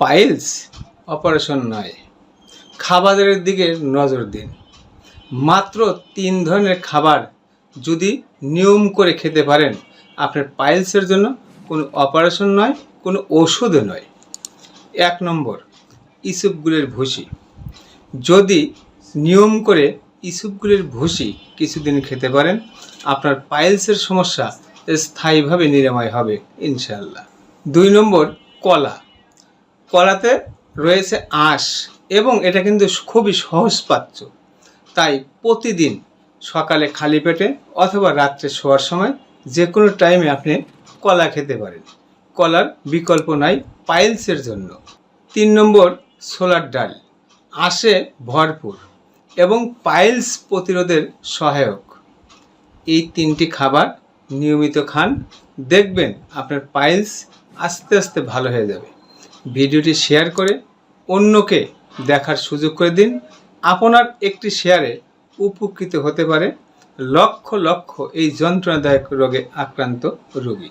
Piles operation নয়। খাবারের দিকে নজর দিন। মাত্র তিন ধরনের খাবার যদি নিয়ম করে খেতে পারেন, আপনার পাইলসের জন্য কোনো অপারেশন নয়, কোনো ওষুধও নয়। এক নম্বর ইসুপগুলের ভুসি। যদি নিয়ম করে ইসুপগুলের ভুসি কিছুদিন খেতে পারেন, আপনার পাইলসের সমস্যা স্থায়ীভাবে নিরাময় হবে ইনশাল্লাহ দুই নম্বর, কলা। কলাতে রয়েছে আঁশ এবং এটা কিন্তু খুবই সহজপাচ্য তাই প্রতিদিন সকালে খালি পেটে অথবা রাত্রে শোয়ার সময় যে কোনো টাইমে আপনি কলা খেতে পারেন। কলার বিকল্প নাই পাইলসের জন্য। তিন নম্বর, ছোলার ডাল। আঁশে ভরপুর এবং পাইলস প্রতিরোধের সহায়ক। এই তিনটি খাবার নিয়মিত খান, দেখবেন আপনার পাইলস আস্তে আস্তে ভালো হয়ে যাবে। ভিডিওটি শেয়ার করে অন্যকে দেখার সুযোগ করে দিন। আপনার একটি শেয়ারে উপকৃত হতে পারে লক্ষ লক্ষ এই যন্ত্রণাদায়ক রোগে আক্রান্ত রোগী।